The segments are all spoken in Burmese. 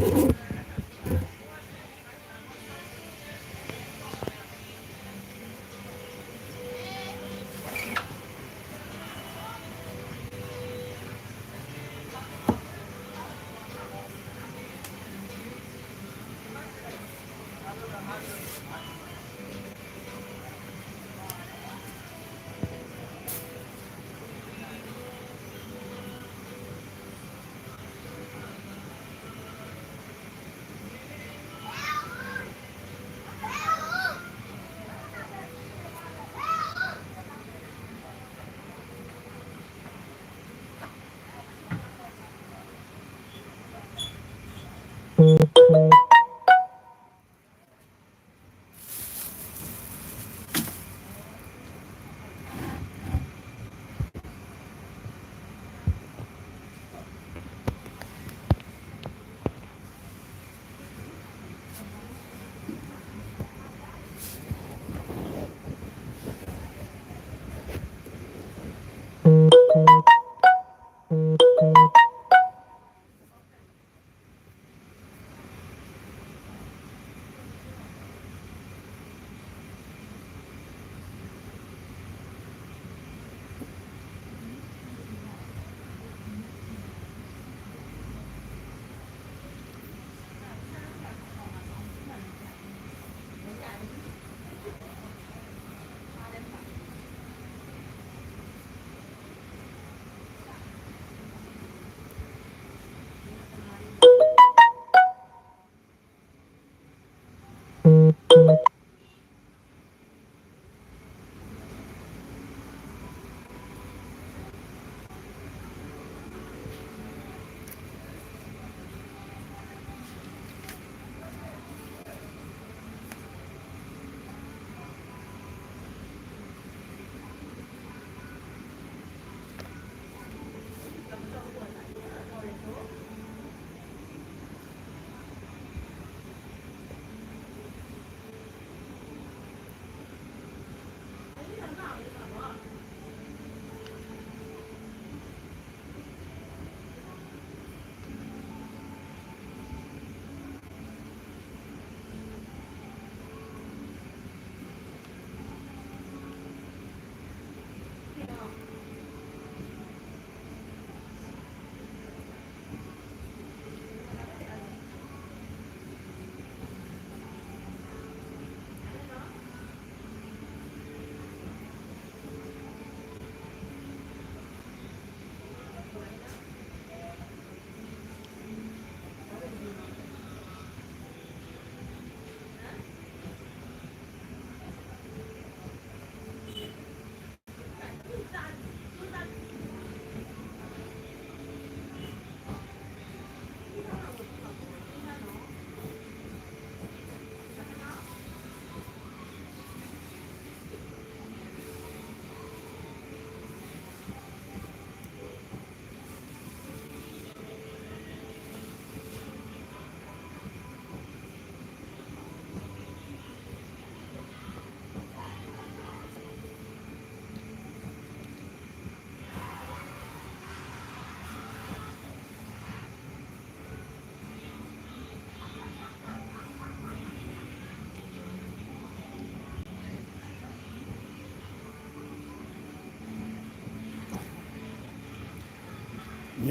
you.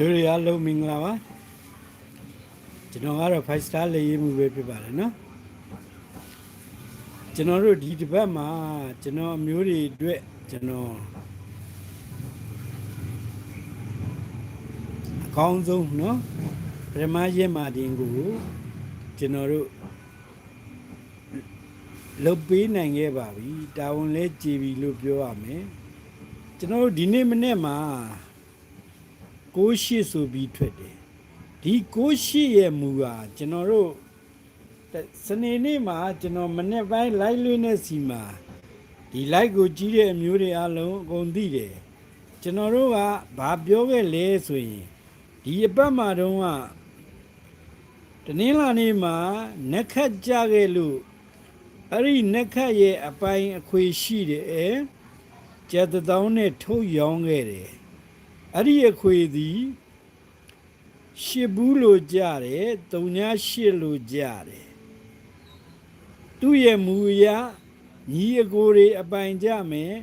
မျိုးတွေအားလုံးမင်္ဂလာပါကျွန်တော်ကတော့5 star လေရေးမှုပဲဖြစ်ပါတယ်နော်ကျွန်တော်တို့ဒီတစ်ပတ်မှာကျွန်တော်အမျိုးတွေအတွက်ကျွန်တော်အကောင်းဆုံးနော်ပထမရက်မှာတင်ကိုကျွန်တော်တို့လုတ်ပေးနိုင်ခဲ့ပါပြီတာဝန်လဲကြည်ပြီလို့ပြောရမယ်ကျွန်တော်တို့ဒီနေ့မနေ့မှာ 6ရှစ်ဆိုပြီးထွက်တယ်ဒီ6ရှစ်ရဲ့မူဟာကျွန်တော်တို့စနေနေ့မှာကျွန်တော်မနေ့ပိုင်း live လွှင့်တဲ့စီမှာဒီ live ကိုကြည့်တဲ့အမျိုးတွေအလုံးအကုန်သိတယ်ကျွန်တော်တို့ကဘာပြောခဲ့လဲဆိုရင်ဒီအပတ်မှာတုန်းကတနင်္လာနေ့မှာနက်ခတ်ကြခဲ့လို့အဲ့ဒီနက်ခတ်ရဲ့အပိုင်အခွေရှိတယ်ကျက်တစ်တောင်းနဲ့ထုတ်ရောင်းခဲ့တယ် အဲ့ဒီအခွေသည်ရှစ်ဘူးလို့ကြတယ်တုံညာရှစ်လို့ကြတယ်သူ့ရဲ့မူအရညီအကိုတွေအပိုင်ကြမယ်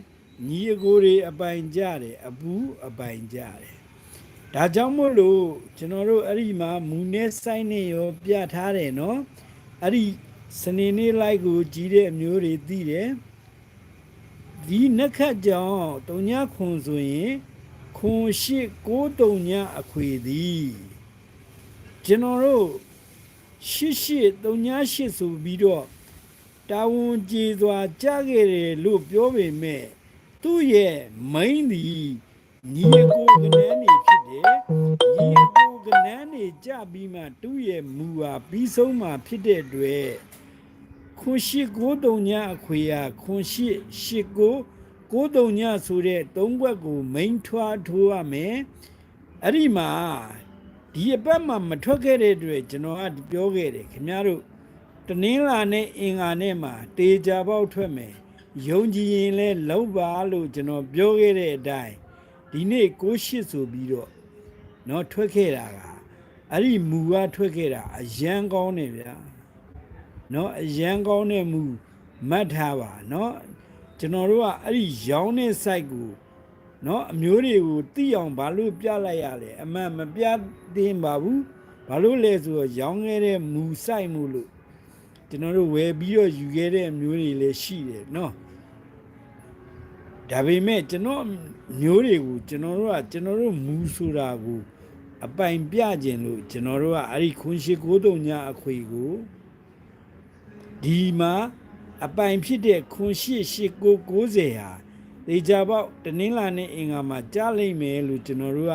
ညီအကိုတွေအပိုင်ကြတယ်အပူအပိုင်ကြတယ်ဒါကြောင့်မို့လို့ကျွန်တော်တို့အဲ့ဒီမှာမူနဲ့ဆိုင်နဲ့ရောပြထားတယ်နော်အဲ့ဒီစနေနေ့လိုက်ကိုကြီးတဲ့အမျိုးတွေသိတယ်ဒီနက်ခတ်ကြောင့်တုံညာခွန်ဆိုရင် ခွန်ရှိကိုတုံညာအခွေသည်ကျွန်တော်တို့ရှစ်ရှစ်တုံညာရှစ်ဆိုပြီးတော့တာဝန်ကျေစွာကြားခဲ့တယ်လို့ပြောပေမဲ့သူ့ရဲ့မိန်းသည်ညီအကိုကနန်းနေဖြစ်တယ်ညီအကိုကနန်းနေကြပြီးမှသူ့ရဲ့မူဟာပြီးဆုံးမှဖြစ်တဲ့အတွက်ခွန်ရှိကိုတုံညာအခွေဟာခွန်ရှိရှိကို ကိုတုံညာဆိုတဲ့သုံးဘက်ကိုမိန်းထွားထိုးရမယ်အဲ့ဒီမှာဒီအပတ်မှမထွက်ခဲ့တဲ့အတွက်ကျွန်တော်ကပြောခဲ့တယ်ခင်ဗျားတို့ တနင်္လာနဲ့အင်္ဂါနဲ့မှာတေချာပေါက်ထွက်မယ်ယုံကြည်ရင်လဲလောက်ပါလို့ကျွန်တော်ပြောခဲ့တဲ့အတိုင်းဒီနေ့ကိုရှစ်ဆိုပြီးတော့เนาะထွက်ခဲ့တာကအဲ့ဒီမူကထွက်ခဲ့တာအရန်ကောင်းနေဗျာเนาะအရန်ကောင်းတဲ့မူမှတ်ထားပါเนาะ ကျွန်တော်တို့ကအဲ့ဒီရောင်းတဲ့ site ကိုเนาะအမျိုးတွေကိုသိအောင်ဘာလို့ပြလိုက်ရလဲအမှန်မပြသင့်ပါဘူးဘာလို့လဲဆိုတော့ရောင်းခဲ့တဲ့မူ site မှုလို့ ကျွန်တော်တို့ဝယ်ပြီးတော့ယူခဲ့တဲ့အမျိုးတွေလည်းရှိတယ်နော်ဒါပေမဲ့ကျွန်တော်မျိုးတွေကိုကျွန်တော်တို့ကကျွန်တော်တို့မူဆိုတာကိုအပိုင်ပြခြင်းလို့ကျွန်တော်တို့ကအဲ့ဒီခွန်ရှိကိုးတုံညာအခွေကိုဒီမှာ အပိုင်ဖြစ်တဲ့ခွန်ရှိရှိကို90ဟာဒေကြပေါက်တနင်္လာနဲ့အင်္ဂါမှာကြားလိမ့်မယ်လို့ကျွန်တော်တို့က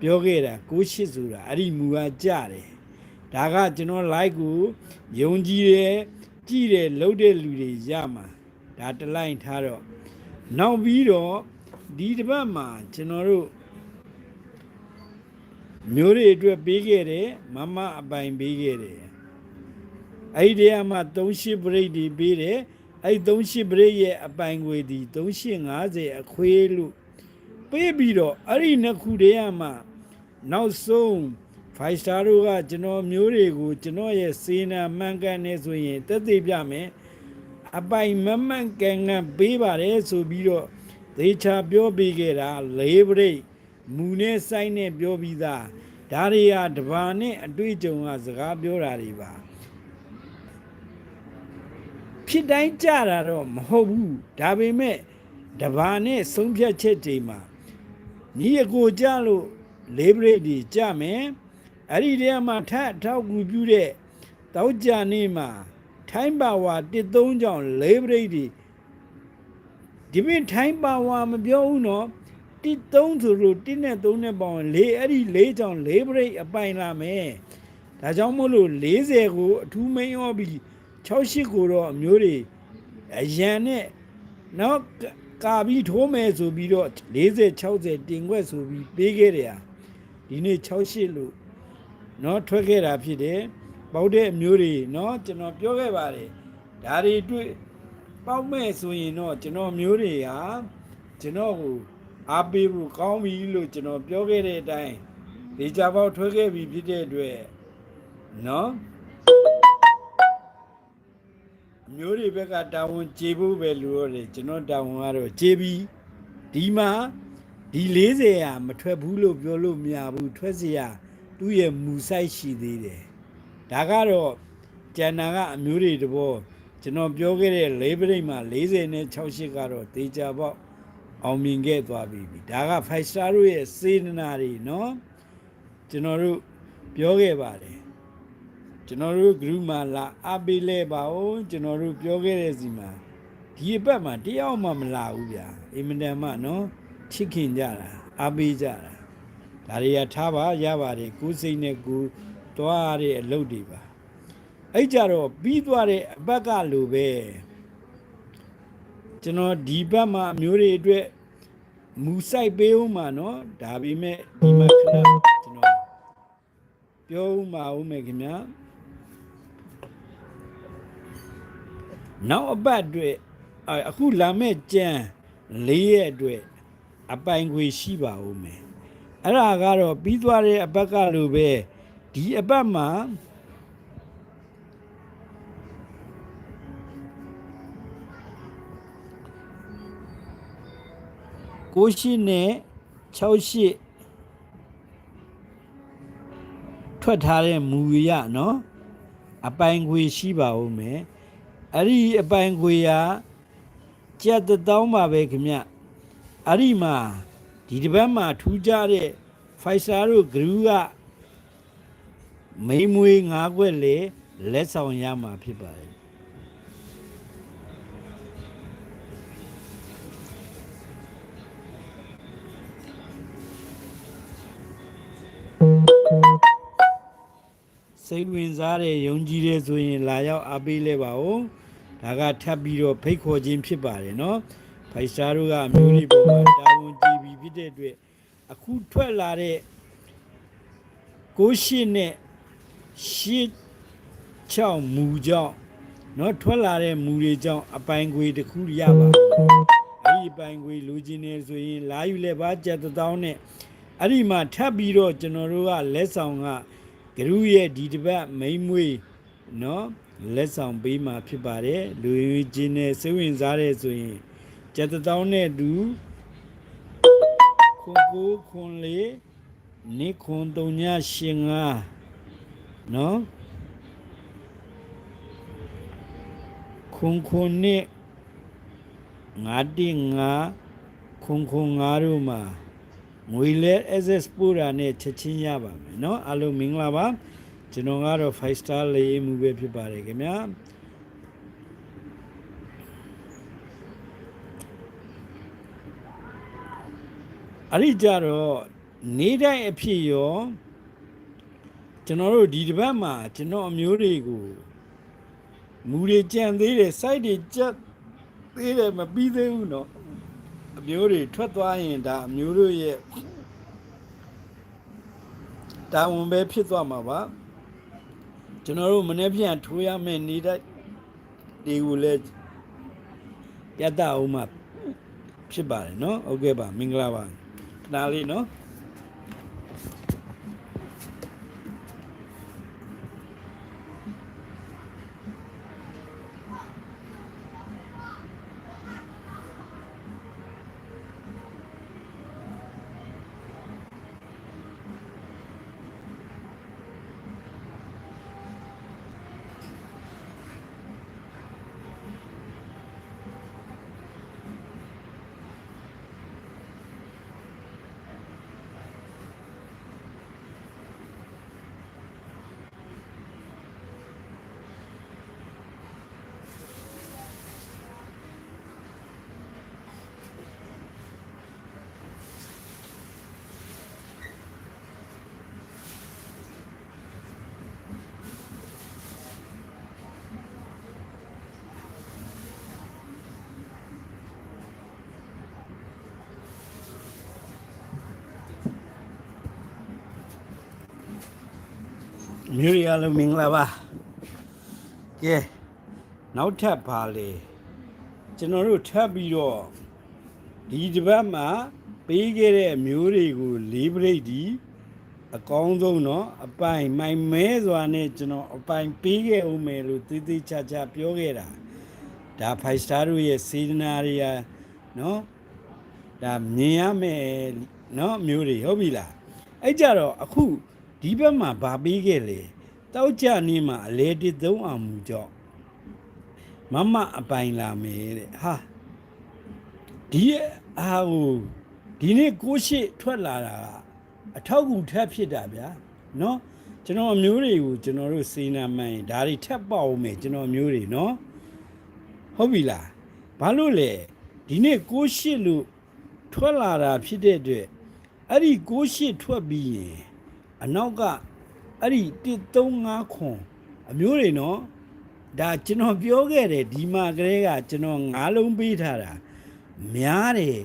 ပြောခဲ့တာ68ဆိုတာအဲ့ဒီမူကကြားတယ်ဒါကကျွန်တော် like ကိုယုံကြည်တယ်ကြည်တယ်လှုပ်တဲ့လူတွေရမှာဒါတစ်လိုက်ထားတော့နောက်ပြီးတော့ဒီတစ်ပတ်မှာကျွန်တော်တို့မျိုးတွေအတွက်ပေးခဲ့တယ်မမအပိုင်ပေးခဲ့တယ် အဲ့ဒီတည်းမှာ38ပရိတ်ဒီပေးတယ်အဲ့38ပရိတ်ရဲ့အပိုင်ငွေဒီ3850အခွေးလို့ပေးပြီးတော့အဲ့ဒီနှစ်ခုတည်းမှာနောက်ဆုံး five star တို့ကကျွန်တော်မျိုးတွေကိုကျွန်တော်ရဲ့စေနာမှန်ကန်နေဆိုရင်တက်သေးပြမယ်အပိုင်မမှန်ကန်ကန်ပေးပါတယ်ဆိုပြီးတော့သေချာပြောပေးခဲ့တာလေးပရိတ်မူနဲ့စိုက်နဲ့ပြောပြီးသားဒါတွေဟာတဘာနဲ့အတွေ့အကြုံကစကားပြောတာတွေပါ ဖြစ်တိုင်းကြတာတော့မဟုတ်ဘူးဒါပေမဲ့တဘာနဲ့ဆုံးဖြတ်ချက်တွေမှာညီအကိုကြလို့လေးပရိတ်တွေကြမယ်အဲ့ဒီတည်းမှာထပ်ထောက်ကူပြုတဲ့တောက်ကြနေမှာထိုင်းပါဝါတစ်သုံးကြောင်လေးပရိတ်ဒီဒီပင်ထိုင်းပါဝါမပြောဘူးနော်တစ်သုံးဆိုလို့တစ်နဲ့သုံးနဲ့ပေါင်းလေးအဲ့ဒီလေးကြောင်လေးပရိတ်အပိုင်လာမယ်ဒါကြောင့်မို့လို့40ကိုအထူးမင်းရောပြီး 68ကိုတော့အမျိုးတွေအရန်နဲ့နော်ကာပြီးထိုးမယ်ဆိုပြီးတော့40 60တင်ွက်ဆိုပြီးပေးခဲ့တယ်ဟာဒီနေ့68လို့နော်ထွက်ခဲ့တာဖြစ်တယ်ပေါက်တဲ့အမျိုးတွေနော်ကျွန်တော်ပြောခဲ့ပါတယ်ဒါတွေတွေ့ပေါက်မဲ့ဆိုရင်တော့ကျွန်တော်မျိုးတွေဟာကျွန်တော်ကိုအားပေးဖို့ကောင်းပြီလို့ကျွန်တော်ပြောခဲ့တဲ့အတိုင်းဒေချာပေါက်ထွက်ခဲ့ပြီဖြစ်တဲ့အတွက်နော် မျိုးတွေဘက်ကတာဝန်ကျေဖို့ပဲလို့ရတယ်ကျွန်တော်တာဝန်ကတော့ကျေပြီဒီမှာဒီ40ရာမထွက်ဘူးလို့ပြောလို့မရဘူးထွက်เสีย သူ့ရဲ့မူဆိုင်ရှိသေးတယ်ဒါကတော့ကျန်တာကအမျိုးတွေတဘောကျွန်တော်ပြောခဲ့တဲ့လေးပရိတ်မှာ40နဲ့68ကတော့တေချာပေါက်အောင်မြင်ခဲ့သွားပြီဒါက5 star တို့ရဲ့စေတနာတွေเนาะကျွန်တော်တို့ပြောခဲ့ပါတယ် ကျွန်တော်တို့ဂရုမာလာအပေးလဲပါဦးကျွန်တော်တို့ပြောခဲ့တဲ့စီမှာဒီအပတ်မှာတယောက်မှမလာဘူးဗျာအင်မတန်မှနော်ချစ်ခင်ကြတာအပေးကြတာဒါတွေကထားပါရပါတယ်ကိုယ်စိတ်နဲ့ကိုယ်သွားတဲ့အလုပ်တွေပါအဲ့ကြတော့ပြီးသွားတဲ့အပတ်ကလိုပဲကျွန်တော်ဒီဘက်မှာမျိုးတွေအတွက်မူဆိုင်ပေးဦးမှာနော်ဒါပေမဲ့ဒီမှာခဏကျွန်တော်ပြောဦးမှာဦးမယ်ခင်ဗျာ နောက်အပတ်အတွက်အာအခုလာမဲ့ကြံ၄ရက်အတွက်အပိုင်ခွေရှိပါဦးမယ်အဲ့ဒါကတော့ပြီးသွားတဲ့အပတ်ကလိုပဲဒီအပတ်မှာကိုရှိနဲ့6ရှိထွက်ထားတဲ့မူရနော်အပိုင်ခွေရှိပါဦးမယ် အဲ့ဒီအပိုင်ခွေကကြက်တစ်တောင်းပါပဲခင်ဗျအဲ့ဒီမှာဒီတစ်ပတ်မှာထူးခြားတဲ့ဖိုက်ဆာတို့ဂရူးကမိန်မွေးငါးခွက်လေလက်ဆောင်ရမှာဖြစ်ပါတယ်စိတ်ဝင်စားတဲ့ယုံကြည်တဲ့ဆိုရင်လာရောက်အားပေးလဲပါဦး ဒါကထပ်ပြီးတော့ဖိတ်ခေါ်ခြင်းဖြစ်ပါတယ်နော်ဖိုက်စတာတို့ကအမျိုးလေးပေါ်မှာတာဝန်ကြီးပြီးဖြစ်တဲ့အတွက်အခုထွက်လာတဲ့ကိုရှိနဲ့ရှစ်ချောင်းမူကြောင့်နော်ထွက်လာတဲ့မူတွေကြောင့်အပိုင်ခွေတစ်ခုရပါအဲ့ဒီပိုင်ခွေလိုချင်နေဆိုရင် လာယူလဲပါကြက်တောင်းနဲ့အဲ့ဒီမှာထပ်ပြီးတော့ကျွန်တော်တို့ကလက်ဆောင်ကဂရုရဲ့ဒီတစ်ပတ်မိမ့်မွေးနော် လက်ဆောင်ပေးမှာဖြစ်ပါတယ်လူရွေးချင်းနဲ့စိတ်ဝင်စားတဲ့ဆိုရင်ကျက်တောင်းနဲ့တူခွန်ကိုခွန်လေးနိခွန်တုံညာရှင်ငါနော်ခွန်ခွန်နဲ့ငါတိငါခွန်ခွန်ငါတို့မှာငွေလဲ SS ပို့တာနဲ့ချက်ချင်းရပါမယ်နော်အားလုံးမင်္ဂလာပါ ကျွန်တော်ကတော့5 star လေးမှုပဲဖြစ်ပါတယ်ခင်ဗျာအဲ့ဒီကြတော့နေတိုင်းအဖြစ်ရောကျွန်တော်တို့ဒီတစ်ပတ်မှာကျွန်တော်အမျိုးတွေကိုမူတွေကြံသေးတယ် site တွေကြက်သေးတယ်မပြီးသေးဘူးเนาะအမျိုးတွေထွက်သွားရင်ဒါအမျိုးတို့ရဲ့တာဝန်ပဲဖြစ်သွားမှာပါ ကျွန်တော်တို့မနေ့ပြန်ထိုးရမယ့်နေတဲ့တွေကိုလည်းပြတ်တအောင်မှဖြစ်ပါတယ်နော်ဟုတ်ကဲ့ပါမင်္ဂလာပါခဏလေးနော် မြို့ရလုံးမင်္ဂလာပါကဲနောက်ထပ်ပါလေကျွန်တော်တို့ထပ်ပြီးတော့ဒီတစ်ပတ်မှာပေးခဲ့တဲ့မျိုးတွေကိုလေးပြိတ်ဒီအကောင်းဆုံးတော့အပိုင်မိုင်မဲစွာနဲ့ကျွန်တော်အပိုင်ပေးခဲ့ဦးမယ်လို့သေသေးချာချာပြောခဲ့တာဒါ5 star တို့ရဲ့စေတနာတွေဟာနော်ဒါမြင်ရမယ်နော်မျိုးတွေဟုတ်ပြီလားအဲ့ကြတော့အခု ဒီဘက်မှာဗာပေးခဲ့လေတောက်ကြနေမှာအလဲတစ်သုံးအောင်မူကြောင့်မမအပိုင်လာမယ်တဲ့ဟာဒီအာဟိုဒီနေ့ကိုရှိထွက်လာတာအထောက်ကူထပ်ဖြစ်တာဗျာနော်ကျွန်တော်အမျိုးတွေကိုကျွန်တော်တို့စေနာမှန်ဒါတွေထပ်ပေါအောင်မယ်ကျွန်တော်အမျိုးတွေနော်ဟုတ်ပြီလားဘာလို့လဲဒီနေ့ကိုရှိလို့ထွက်လာတာဖြစ်တဲ့အတွက်အဲ့ဒီကိုရှိထွက်ပြီးရင် အနောက်ကအဲ့ဒီ135ခွန်အမျိုးတွေနော်ဒါကျွန်တော်ပြောခဲ့တယ်ဒီမှာကလေးကကျွန်တော်9လုံးပေးထားတာများတယ်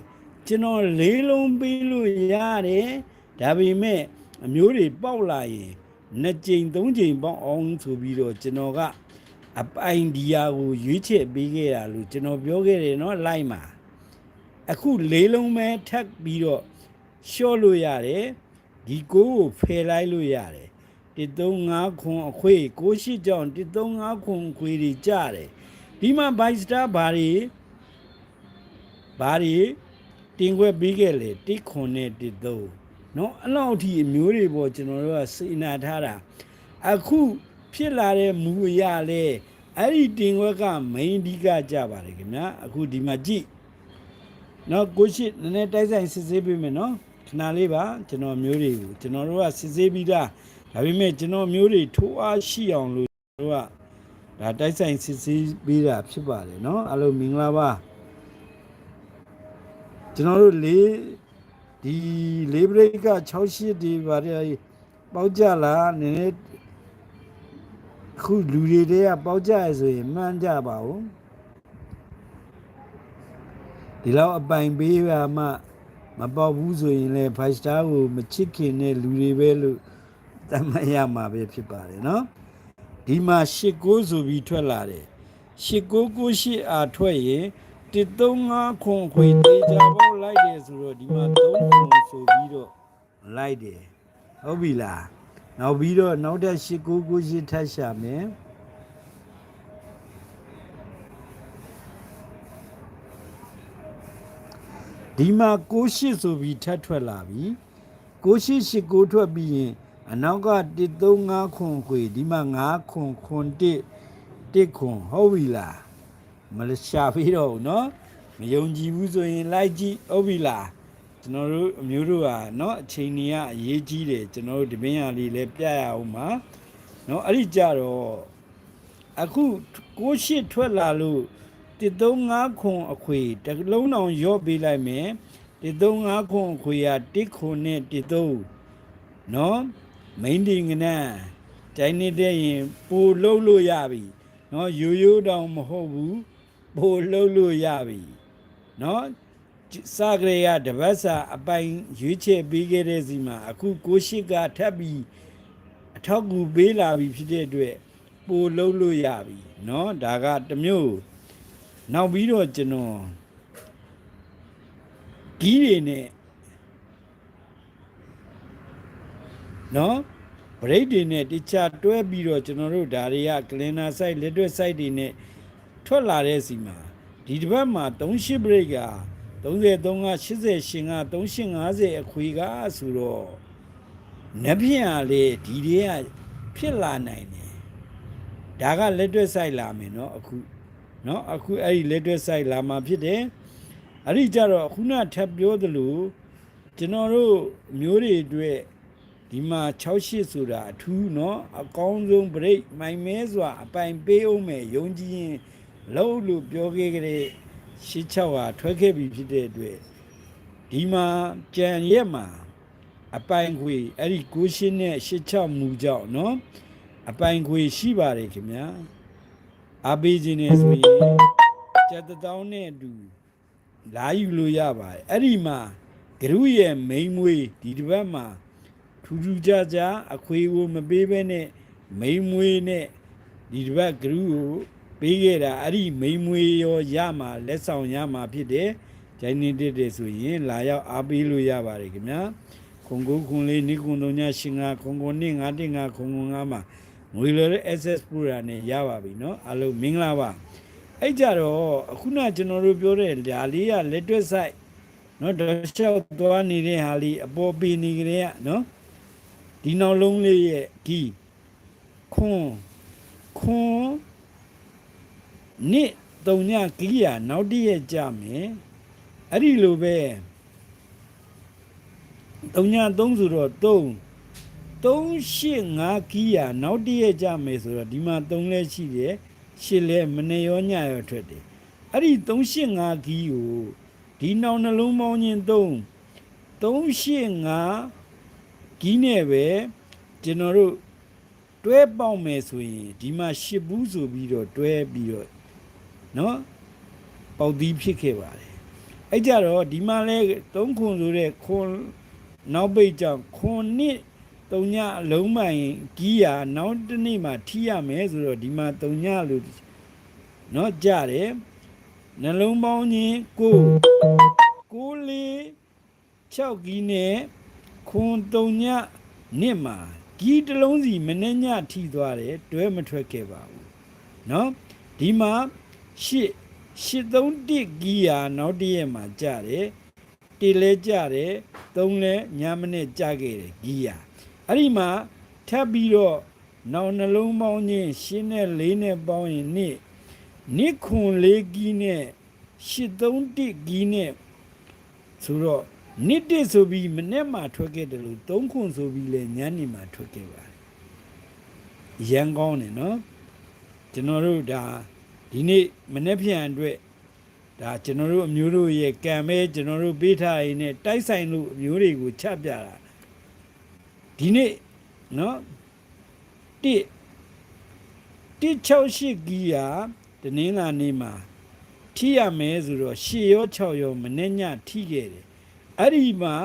ကျွန်တော်၄လုံးပေးလို့ရတယ်ဒါပေမဲ့အမျိုးတွေပေါက်လာရင်နှစ်ကြိမ်သုံးကြိမ်ပေါက်အောင်ဆိုပြီးတော့ကျွန်တော်ကအပိုင်ဒီယာကိုရွေးချယ်ပေးခဲ့တာလို့ကျွန်တော်ပြောခဲ့တယ်နော် line မှာအခု၄လုံးပဲထပ်ပြီးတော့ရှော့လို့ရတယ် ဒီကိုကိုဖယ်လိုက်လို့ရတယ်135ခွန်အခွေကိုရှိကြောင်135ခွန်အခွေတွေကြတယ်ဒီမှာဘိုက်စတာဘာတွေဘာတွေတင်ခွက်ပြီးခဲ့လေ1ခွန်နဲ့13နော်အဲ့လောက်အထိအမျိုးတွေပေါ့ကျွန်တော်တို့ကစေနာထားတာအခုဖြစ်လာတဲ့မူအရလဲအဲ့ဒီတင်ခွက်က main အဓိကကြပါတယ်ခင်ဗျာအခုဒီမှာကြည့်နော်ကိုရှိနည်းနည်းတိုက်ဆိုင်စစ်ဆေးပေးမယ်နော် ခဏလေးပါကျွန်တော်မျိုးတွေကိုကျွန်တော်တို့ကစစ်ဆေးပြီးသားဒါပေမဲ့ကျွန်တော်မျိုးတွေထိုးအားရှိအောင်လို့ကျွန်တော်တို့ကဒါတိုက်ဆိုင်စစ်ဆေးပေးတာဖြစ်ပါတယ်နော်အားလုံးမင်္ဂလာပါကျွန်တော်တို့လေးဒီလေးဘရိတ်က68ဒီပါတယ်ပေါက်ကြလားနည်းနည်းအခုလူတွေတည်းကပေါက်ကြရဆိုရင်မှန်းကြပါဦးဒီလောက်အပိုင်ပေးပါမှ မပေါက်ဘူးဆိုရင်လည်း5 star ကိုမချစ်ခင်တဲ့လူတွေပဲလို့တတ်မှတ်ရမှာပဲဖြစ်ပါတယ်နော်ဒီမှာ89ဆိုပြီးထွက်လာတယ်8998အားထွက်ရင်135ခွန်ခွေတေချာပေါက်လိုက်တယ်ဆိုတော့ဒီမှာ3ခွန်ဆိုပြီးတော့လိုက်တယ်ဟုတ်ပြီလားနောက်ပြီးတော့နောက်တဲ့8998ထပ်ရှာမယ် ဒီမှာ68ဆိုပြီးထပ်ထွက်လာပြီ6889ထွက်ပြီးရင်အနောက်က135ခွန်ခွေဒီမှာ9ခွန်ခွန်1 1ခွန်ဟုတ်ပြီလားမလရှာပြီးတော့ဘူးเนาะမယုံကြည်ဘူးဆိုရင်လိုက်ကြည့်ဟုတ်ပြီလားကျွန်တော်တို့အမျိုးတို့ဟာเนาะအချိန်ကြီးကအရေးကြီးတယ်ကျွန်တော်တို့ဒီပင်ရလေးလည်းပြရအောင်ပါเนาะအဲ့ဒီကြတော့အခု68ထွက်လာလို့ 135ခွန်အခွေတစ်လုံးအောင်ရော့ပေးလိုက်မယ်135ခွန်အခွေက1ခွန်နဲ့13เนาะမိန်ဒီငနန်းတိုင်းနေတဲ့ရင်ပိုလှုပ်လို့ရပြီเนาะရိုးရိုးတောင်မဟုတ်ဘူးပိုလှုပ်လို့ရပြီเนาะစကရေကတပတ်စာအပိုင်ရွေးချယ်ပေးခဲ့တဲ့စီမှာအခုကိုရှိကထပ်ပြီးအထောက်ကူပေးလာပြီဖြစ်တဲ့အတွက်ပိုလှုပ်လို့ရပြီเนาะဒါကတစ်မျိုး နောက်ပြီးတော့ကျွန်တော်ဂီးတွေနဲ့နော်ဘရိတ်တွေနဲ့တခြားတွဲပြီးတော့ကျွန်တော်တို့ဒါတွေကကလင်နာဆိုင်လက်တွဲဆိုင်တွေနဲ့ထွက်လာတဲ့စီမှာဒီတစ်ပတ်မှာ38ဘရိတ်က33က80ရှင်က350အခွေကဆိုတော့နက်ပြာလေဒီတွေကဖြစ်လာနိုင်တယ်ဒါကလက်တွဲဆိုင်လာမယ်နော်အခု เนาะအခုအဲ့ဒီလက်တွဲ site လာမှာဖြစ်တယ်အဲ့ဒီကြတော့ခုနထပ်ပြောသလိုကျွန်တော်တို့မျိုးတွေအတွက်ဒီမှာ68ဆိုတာအထူးเนาะအကောင်းဆုံး break မိုင်မဲစွာအပိုင်ပေးအောင်မယ်ယုံကြည်ရင်လို့လို့ပြောခဲ့ကြတဲ့86ဟာထွက်ခဲ့ပြီဖြစ်တဲ့အတွက်ဒီမှာကြံရက်မှာအပိုင်ခွေအဲ့ဒီကိုရှင်းနဲ့86မူကြောင့်เนาะအပိုင်ခွေရှိပါတယ်ခင်ဗျာ အပေးခြင်းနဲ့ဆိုရင်ကျက်တောင်းနဲ့အတူလာယူလို့ရပါတယ်အဲ့ဒီမှာဂရုရဲ့မိန်မွေးဒီတစ်ပတ်မှာထူးထူးခြားခြားအခွေကိုမပေးဘဲနဲ့မိန်မွေးနဲ့ဒီတစ်ပတ်ဂရုကိုပေးခဲ့တာအဲ့ဒီမိန်မွေးရောရမှာလက်ဆောင်ရမှာဖြစ်တယ်ဂျိုင်းနေတက်တယ်ဆိုရင်လာရောက်အားပေးလို့ရပါတယ်ခင်ဗျာခွန်ကိုခွန်လေးနိကွန်တို့ညရှင်ငါခွန်ကိုနင့်ငါတင်ငါခွန်ခွန်ငါမှာ ငွေလွယ်တဲ့ access ပူရာနဲ့ရပါပြီเนาะအားလုံးမင်္ဂလာပါအဲ့ကြတော့အခုနကျွန်တော်တို့ပြောတဲ့ဒါလေးကလက်တွက်ဆိုင်เนาะတော့ရှောက်သွားနေတဲ့ဟာလေးအပေါ်ပေးနေကြတဲ့ကเนาะဒီနောက်လုံးလေးရဲ့ဒီခွန်ခွန်နှစ်တုံညကီးရနောက်တည့်ရဲ့ကြမယ်အဲ့ဒီလိုပဲတုံည3ဆိုတော့3 385ကီးရနောက်တည့်ရဲ့ကြမယ်ဆိုတော့ဒီမှာ3လဲရှိတယ်ရှစ်လဲမနေရောညရောထွက်တယ်အဲ့ဒီ385ကီးကိုဒီနောက်နှလုံးပေါင်းခြင်း3 385ကီးနဲ့ပဲကျွန်တော်တို့တွဲပေါက်မယ်ဆိုရင်ဒီမှာရှစ်ဘူးဆိုပြီးတော့တွဲပြီးတော့နော်ပေါက်သီးဖြစ်ခဲ့ပါတယ်အဲ့ကြတော့ဒီမှာလဲသုံးခွန်ဆိုတဲ့ခွန်နောက်ပိတ်ကြောင့်ခွန်နှစ် တုံညအလုံးမိုင်ကြီးရနောက်တစ်နေ့မှထိရမယ်ဆိုတော့ဒီမှာတုံညလို့နော်ကြတယ်နှလုံးပေါင်းချင်းကိုကိုလေး6ကြီးနဲ့ ခွန်တုံညနှစ်မှာဂီတစ်လုံးစီမနေ့ညထိသွားတယ်တွဲမထွက်ခဲ့ပါဘူးเนาะဒီမှာရှစ်ရှစ်သုံးတစ်ဂီယာနောက်တစ်ရက်မှာကြတယ်တေလဲကြတယ်သုံးလဲညမနဲ့ကြခဲ့တယ်ဂီယာ အဲ့ဒီမှာထပ်ပြီးတော့နောက်နှလုံးပေါင်းချင်းရှင်းနဲ့လေးနဲ့ပေါင်းရင်နှစ်နှစ်ခွန်လေးဂီနဲ့ရှစ်သုံးတစ်ဂီနဲ့ဆိုတော့နှစ်တစ်ဆိုပြီးမနေ့မှထွက်ခဲ့တယ်လို့သုံးခွန်ဆိုပြီးလဲညနေမှထွက်ခဲ့ပါတယ်ရန်ကောင်းတယ်နော်ကျွန်တော်တို့ဒါဒီနေ့မနေ့ပြန်အတွက်ဒါကျွန်တော်တို့အမျိုးတို့ရဲ့ကံပဲကျွန်တော်တို့ပေးထားရင်းနဲ့တိုက်ဆိုင်လို့အမျိုးတွေကိုချပြတာ ဒီနေ့နော်တစ်တစ်68ဂီယာတနင်္လာနေ့မှာထိရမယ်ဆိုတော့ရှေရော6ရောမနေ့ညထိခဲ့တယ်အဲ့ဒီမှာ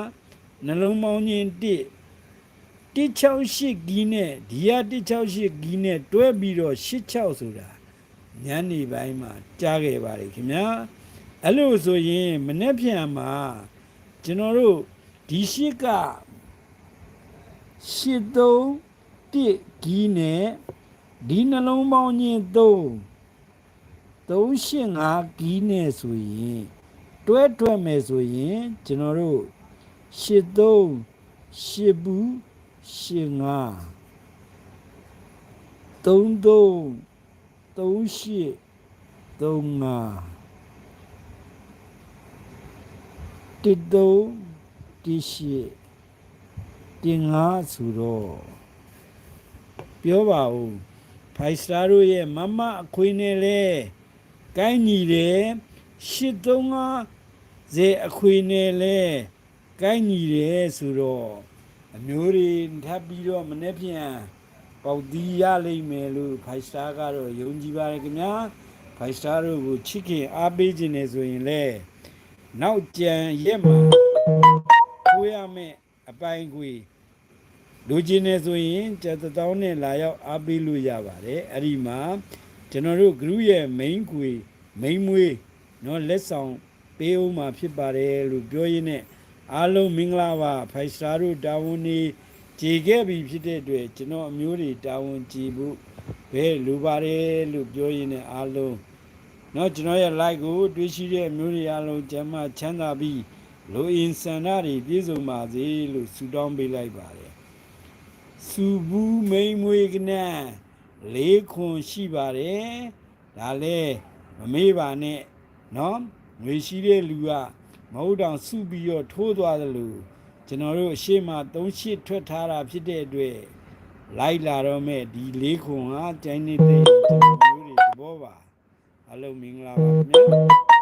နှလုံးပေါင်းချင်းတစ်168ဂီနဲ့ဒီဟာ168ဂီနဲ့တွဲပြီးတော့86ဆိုတာညနေပိုင်းမှာကြားခဲ့ပါတယ်ခင်ဗျာအဲ့လိုဆိုရင်မနေ့ပြန်မှာကျွန်တော်တို့ဒီရှိက 83တစ်ဂီနဲ့ဒီနှလုံးပေါင်းချင်း3 385ဂီနဲ့ဆိုရင်တွဲတွဲမယ်ဆိုရင်ကျွန်တော်တို့83 8ဘူး85 33 38 35တစ်တုံးတစ်ရှိ တင်ငါဆိုတော့ပြောပါဦးဖိုင်စတာတို့ရဲ့မမအခွေနဲ့လဲကိုင်းညီတယ်ရှစ်သုံးငါဇေအခွေနဲ့လဲကိုင်းညီတယ်ဆိုတော့အမျိုးတွေထပ်ပြီးတော့မနေ့ပြန်ပေါက်တီးရလိမ့်မယ်လို့ဖိုင်စတာကတော့ယုံကြည်ပါတယ်ခင်ဗျာဖိုင်စတာတို့ကိုချစ်ခင်အားပေးခြင်းနဲ့ဆိုရင်လဲနောက်ကြံရက်မှာကိုရမယ်အပိုင်ခွေ လူချင်းနေဆိုရင်ကျက်တောင်းနဲ့လာရောက်အားပေးလို့ရပါတယ်အဲ့ဒီမှာကျွန်တော်တို့ group ရဲ့ main ခွေ main မွေးเนาะလက်ဆောင်ပေးဦးမှာဖြစ်ပါတယ်လို့ပြောရင်းနဲ့အားလုံးမင်္ဂလာပါဖိုင်စတာတို့တာဝန်နေကြည်ခဲ့ပြီဖြစ်တဲ့အတွက်ကျွန်တော်အမျိုးတွေတာဝန်ကြည်ဖို့ဘယ်လိုပါတယ်လို့ပြောရင်းနဲ့အားလုံးเนาะကျွန်တော်ရဲ့ like ကိုတွေးရှိတဲ့အမျိုးတွေအားလုံးကျမ်းမချမ်းသာပြီးလိုအင်ဆန္ဒတွေပြည့်စုံပါစေလို့ဆုတောင်းပေးလိုက်ပါတယ် စူဘူးမိန်မွေကနံလေးခွန်ရှိပါတယ်ဒါလဲမမေ့ပါနဲ့နော်ငွေရှိတဲ့လူကမဟုတ်တောင်စုပြီးတော့ထိုးသွားသလိုကျွန်တော်တို့အရှိမ3ရှစ်ထွက်ထားတာဖြစ်တဲ့အတွက်လိုက်လာတော့မဲ့ဒီလေးခွန်ဟာတိုင်းနေတဲ့မျိုးတွေသဘောပါအလုံးမင်္ဂလာပါခင်ဗျာ